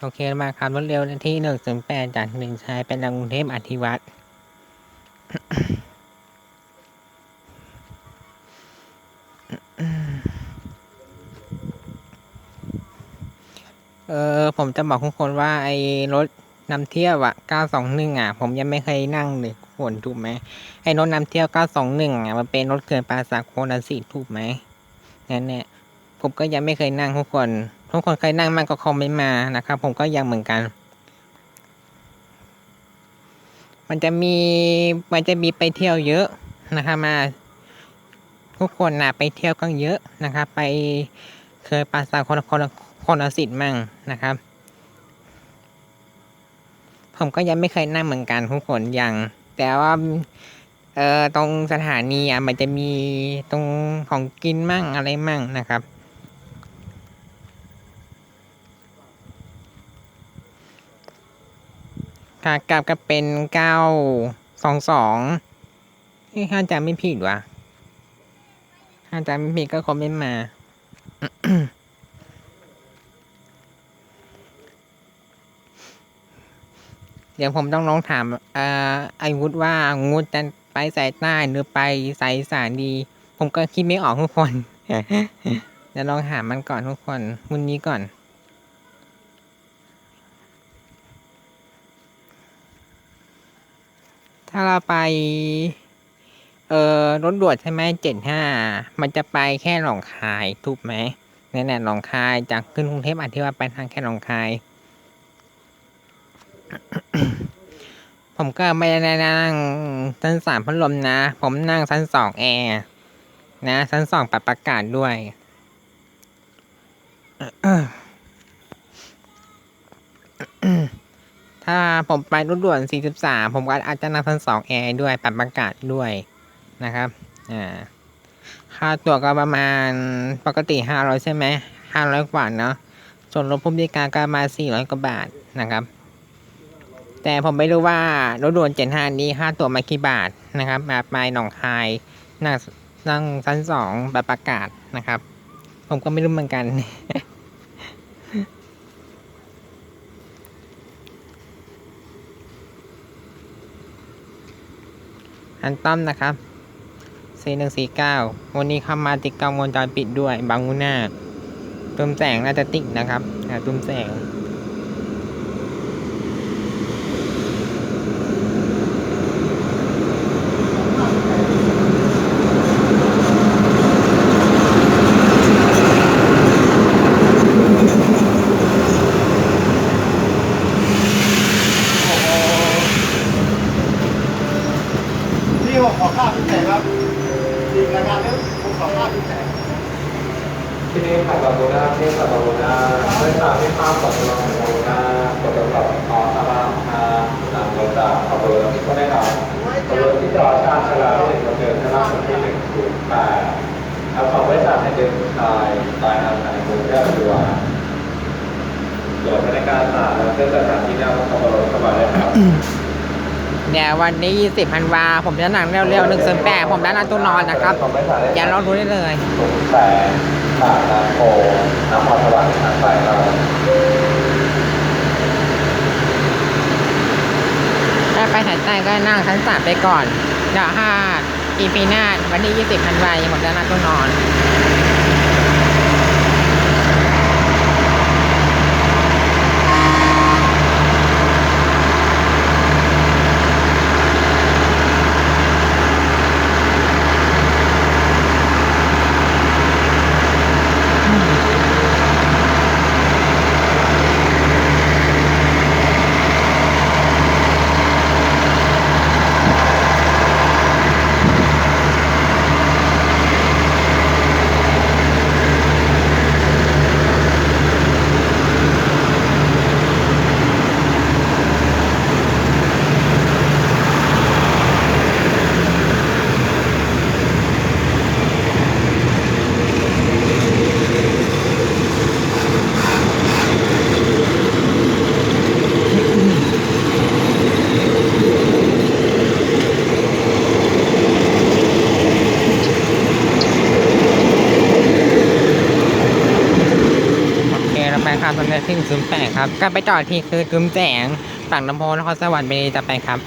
โอเคมาครับรถเร็วที่หนึ่งศูนย์แปดจากหนึ่งชายเป็นกรุงเทพอธิวัตรเออผมจะบอกทุกคนว่าไอ้รถนำเที่ยวอะ921อะ ผมยังไม่เคยนั่งเลยทุกคนถูกไหมไอ้รถนำเที่ยว921อะมันเป็นรถเกินปราสาโคนสิถูกไหมนั่นแหละ ผมก็ยังไม่เคยนั่งทุกคน ทุกคนเคยนั่งมันก็คอมเมนต์มานะครับ ผมก็ยังเหมือนกัน มันจะมีมันจะมีไปเที่ยวเยอะนะครับมาทุกคนนะไปเที่ยวกันเยอะนะครับ ไปเคยปราสาทคนคนคนสิทธิ์มั่งนะครับ ผมก็ยังไม่เคยนั่งเหมือนกันทุกคนยัง แต่ว่าเอ่อตรงสถานีอะมันจะมีตรงของกินมั่งอะไรมั่งนะครับ ขากลับก็เป็นเก้าสองสองถ้าจำไม่ผิดวะถ้าจำไม่ผิดก็คอมเมนต์มาเดี๋ยวผมต้องลองถามอ่อไอวุฒว่างูจะไปสายใต้หรือไปสายสานดี ผมก็คิดไม่ออกทุกคนเดี๋ยวลองถามมันก่อนทุกคนมุนนี้ก่อน ถ้าเราไป เอ่อรถด่วนใช่ไหมเจ็ดห้ามันจะไปแค่หนองคายถูกไหมนั่นแหละหนองคายจากขึ้นกรุงเทพอธิวาไปทางแค่หนองคาย ผมก็ไม่ได้นั่งชั้นสามพัดลมนะ ผมนั่งชั้นสองแอร์นะชั้นสองปรับอากาศด้วย ถ้าผมไปรถด่วน 43 ผมก็อาจจะนั่งชั้นสองแอร์ด้วยปรับอากาศด้วยนะครับ อ่า ค่าตั๋วก็ประมาณปกติ 500 ใช่ไหม 500 กว่าเนาะ ส่วนรถผู้บริการก็ประมาณ400 กว่าบาทนะครับ แต่ผมไม่รู้ว่ารถด่วน75นี้ค่าตั๋วมากี่บาทนะครับมาไปหนองคายนั่งนั่งชั้นสองแบบประกาศนะครับ ผมก็ไม่รู้เหมือนกัน อันต้อมนะครับ4149 วันนี้เข้ามาติดกล้องวงจรปิดด้วยบางูหนาตุ้มแสงน่าจะติดนะครับตุ้มแสง นี่ผมขอข้าพิเศษครับอีกรายการนี้ผมขอข้าพิเศษที่นี่ขับบาโบนาที่ขับบาโบนาเมื่อตามที่ภาพของเราของบาโบนากดตัวกับออสลามอาหนังโลดาขับเบอร์ที่ก็ได้ครับขับเบอร์ที่จอชาติชลาที่หนึ่งเราเจอชลาคนที่หนึ่งศูนย์แปดเอาของบริษัทในเดือนชายตายนามในมือแก้วตัวตรวจในการสารและเส้นสถานที่หน้าขับเบอร์เข้ามาเลยครับ เนี่ยวันนี้ 20พันวา ผมจะหนังเร็วๆ1 0 8ผมด้านอันตุนอนนะครับ อย่ารอรู้ได้เลยศูนย์แปดปากน้ำโพน้ำมอสวรรค์ทางไปครับถ้าไปสายใต้ก็นั่งชั้นสามไปก่อน เดี๋ยวถ้าอีพีหน้าวันที่ 20พันวาผมจะนัดตัวนอน ข ถึงซุ้มแปดครับ การไปจอดที่คือตุ้มแสงฝั่งลำโพงนครสวรรค์ไปจะไปครับ